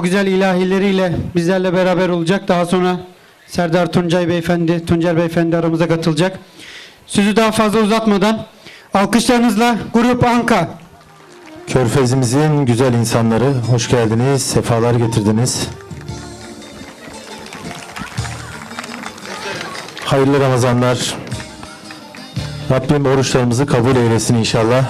çok güzel ilahileriyle bizlerle beraber olacak. Daha sonra Serdar Tuncay Beyefendi, Tuncel Beyefendi aramıza katılacak. Sözü daha fazla uzatmadan alkışlarınızla Grup Anka. Körfezimizin güzel insanları, hoş geldiniz, sefalar getirdiniz. Hayırlı Ramazanlar. Rabbim oruçlarımızı kabul eylesin inşallah.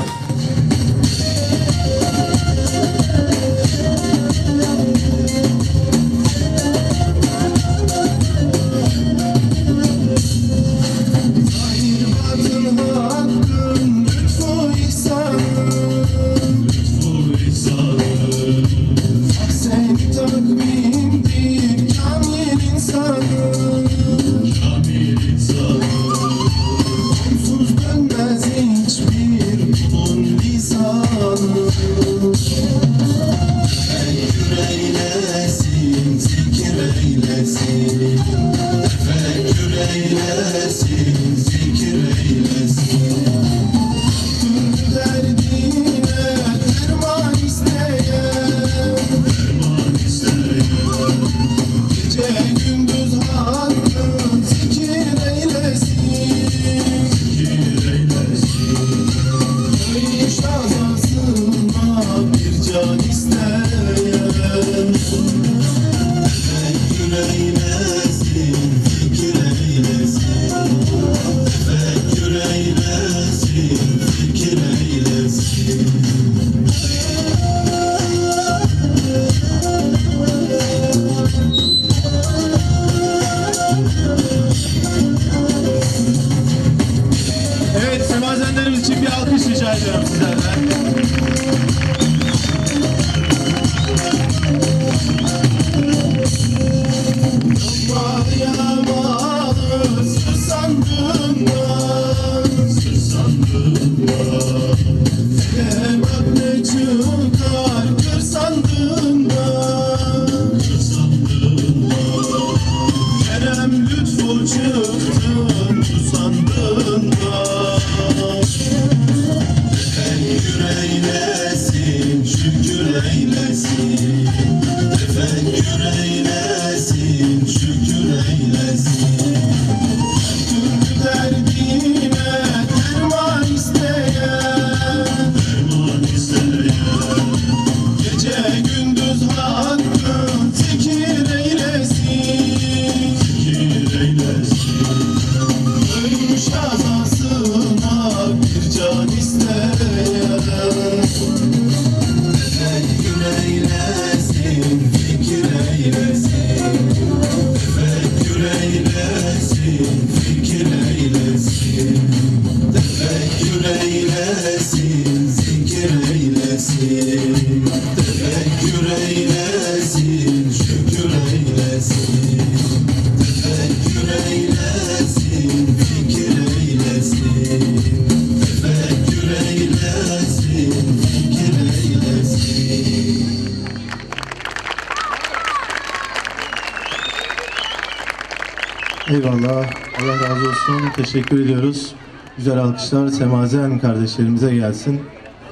Maria. ediyorum Amen. Eyvallah. Allah razı olsun. Teşekkür ediyoruz. Güzel alkışlar Semazen kardeşlerimize gelsin.